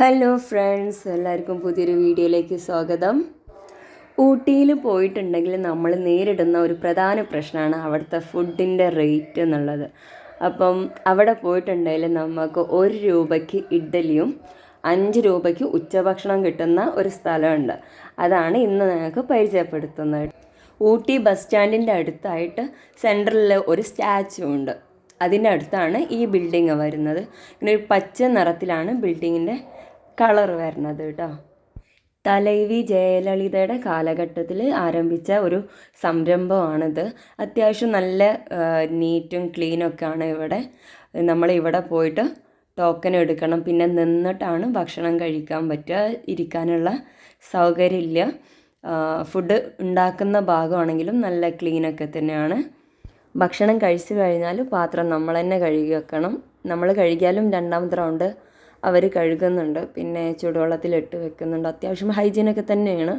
Hello friends എല്ലാവർക്കും പുതിയൊരു വീഡിയോയിലേക്ക് സ്വാഗതം. ഊട്ടിയിൽ പോയിട്ടുണ്ടെങ്കിൽ നമ്മൾ നേരിടുന്ന ഒരു പ്രധാന പ്രശ്നമാണ് അവിടുത്തെ ഫുഡിന്റെ റേറ്റ് എന്നുള്ളത്. അപ്പം അവിടെ പോയിട്ടുണ്ടെങ്കിൽ നമുക്ക് ഒരു രൂപയ്ക്ക് ഇഡ്ഡലിയും അഞ്ച് രൂപയ്ക്ക് ഉച്ചഭക്ഷണം കിട്ടുന്ന ഒരു സ്ഥലമുണ്ട്. അതാണ് ഇന്ന് ഞങ്ങൾക്ക് പരിചയപ്പെടുത്തുന്നത്. ഊട്ടി ബസ് സ്റ്റാൻഡിന്റെ അടുത്തായിട്ട് സെൻട്രലിൽ ഒരു സ്റ്റാച്ചു ഉണ്ട്. അതിന്റെ അടുത്താണ് ഈ ബിൽഡിങ് വരുന്നത്. ഇങ്ങനെ ഒരു പച്ച നിറത്തിലാണ് ബിൽഡിങ്ങിന്റെ കളർ വരുന്നത് കേട്ടോ. തലൈവി ജയലളിതയുടെ കാലഘട്ടത്തിൽ ആരംഭിച്ച ഒരു സംരംഭമാണിത്. അത്യാവശ്യം നല്ല നീറ്റും ക്ലീനൊക്കെയാണ് ഇവിടെ. നമ്മൾ ഇവിടെ പോയിട്ട് ടോക്കൺ എടുക്കണം. പിന്നെ നിന്നിട്ടാണ് ഭക്ഷണം കഴിക്കാൻ പറ്റുക. ഇരിക്കാനുള്ള സൗകര്യമില്ല. ഫുഡ് ഉണ്ടാക്കുന്ന ഭാഗമാണെങ്കിലും നല്ല ക്ലീനൊക്കെ തന്നെയാണ്. ഭക്ഷണം കഴിച്ചു കഴിഞ്ഞാൽ പാത്രം നമ്മൾ തന്നെ കഴുകി വെക്കണം. നമ്മൾ കഴുകിയാലും രണ്ടാമത്തെ റൗണ്ട് അവർ കഴുകുന്നുണ്ട്. പിന്നെ ചൂടുവെള്ളത്തിലിട്ട് വെക്കുന്നുണ്ട്. അത്യാവശ്യം ഹൈജീനൊക്കെ തന്നെയാണ്.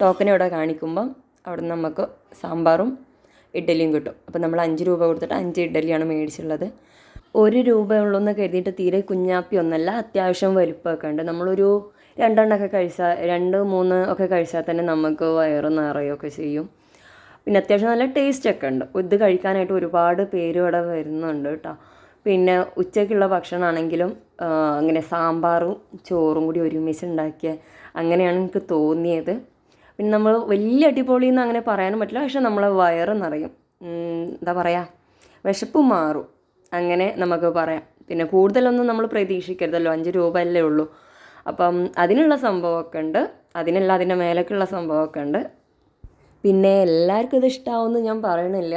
ടോക്കൺ ഇവിടെ കാണിക്കുമ്പം അവിടെ നിന്ന് നമുക്ക് സാമ്പാറും ഇഡ്ഡലിയും കിട്ടും. അപ്പോൾ നമ്മൾ അഞ്ച് രൂപ കൊടുത്തിട്ട് അഞ്ച് ഇഡ്ഡലിയാണ് മേടിച്ചുള്ളത് ഒരു രൂപ ഉള്ളൂന്ന് കരുതിയിട്ട് തീരെ കുഞ്ഞാപ്പി ഒന്നല്ല അത്യാവശ്യം വലുപ്പമൊക്കെ ഉണ്ട്. നമ്മളൊരു രണ്ടെണ്ണമൊക്കെ കഴിച്ചാൽ രണ്ട് മൂന്ന് ഒക്കെ കഴിച്ചാൽ തന്നെ നമുക്ക് വയറ് നിറയുകയൊക്കെ ചെയ്യും. പിന്നെ അത്യാവശ്യം നല്ല ടേസ്റ്റ് ഒക്കെ ഉണ്ട്. ഇത് കഴിക്കാനായിട്ട് ഒരുപാട് പേര് ഇവിടെ വരുന്നുണ്ട് കേട്ടോ. പിന്നെ ഉച്ചയ്ക്കുള്ള ഭക്ഷണമാണെങ്കിലും അങ്ങനെ സാമ്പാറും ചോറും കൂടി ഒരുമിച്ച് ഉണ്ടാക്കിയ അങ്ങനെയാണ് എനിക്ക് തോന്നിയത്. പിന്നെ നമ്മൾ വലിയ അടിപൊളി എന്ന് അങ്ങനെ പറയാനും പറ്റില്ല. പക്ഷെ നമ്മളെ വയറ് നിറയും. എന്താ പറയുക വിശപ്പ് മാറും. അങ്ങനെ നമുക്ക് പറയാം. പിന്നെ കൂടുതലൊന്നും നമ്മൾ പ്രതീക്ഷിക്കരുതല്ലോ. അഞ്ച് രൂപ അല്ലേ ഉള്ളൂ. അപ്പം അതിനുള്ള സംഭവമൊക്കെ ഉണ്ട്. അതിനല്ല അതിന്റെ മേലേക്കുള്ള സംഭവമൊക്കെ ഉണ്ട്. പിന്നെ എല്ലാവർക്കും ഇത് ഇഷ്ടമാവുമെന്ന് ഞാൻ പറയണില്ല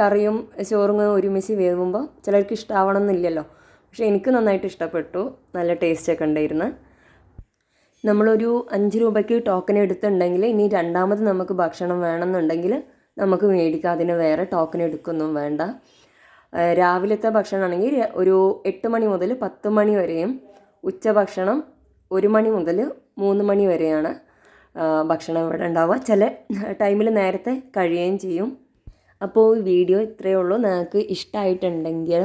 കറിയും ചോറും ഒരുമിച്ച് വേവുമ്പോൾ ചിലർക്ക് ഇഷ്ടമാവണം എന്നില്ലല്ലോ. പക്ഷേ എനിക്ക് നന്നായിട്ട് ഇഷ്ടപ്പെട്ടു. നല്ല ടേസ്റ്റൊക്കെ ഉണ്ടായിരുന്നു. നമ്മളൊരു അഞ്ച് രൂപയ്ക്ക് ടോക്കൺ എടുത്തിട്ടുണ്ടെങ്കിൽ ഇനി രണ്ടാമത് നമുക്ക് ഭക്ഷണം വേണമെന്നുണ്ടെങ്കിൽ നമുക്ക് മേടിക്കാം. അതിന് വേറെ ടോക്കൺ എടുക്കൊന്നും വേണ്ട. രാവിലത്തെ ഭക്ഷണമാണെങ്കിൽ ഒരു എട്ട് മണി മുതൽ പത്ത് മണി വരെയും ഉച്ചഭക്ഷണം ഒരു മണി മുതൽ മൂന്ന് മണി വരെയാണ് ഭക്ഷണം ഇവിടെ ഉണ്ടാവുക. ചില ടൈമിൽ നേരത്തെ കഴിയുകയും ചെയ്യും. അപ്പോൾ വീഡിയോ ഇത്രയേ ഉള്ളൂ. നിങ്ങൾക്ക് ഇഷ്ടമായിട്ടുണ്ടെങ്കിൽ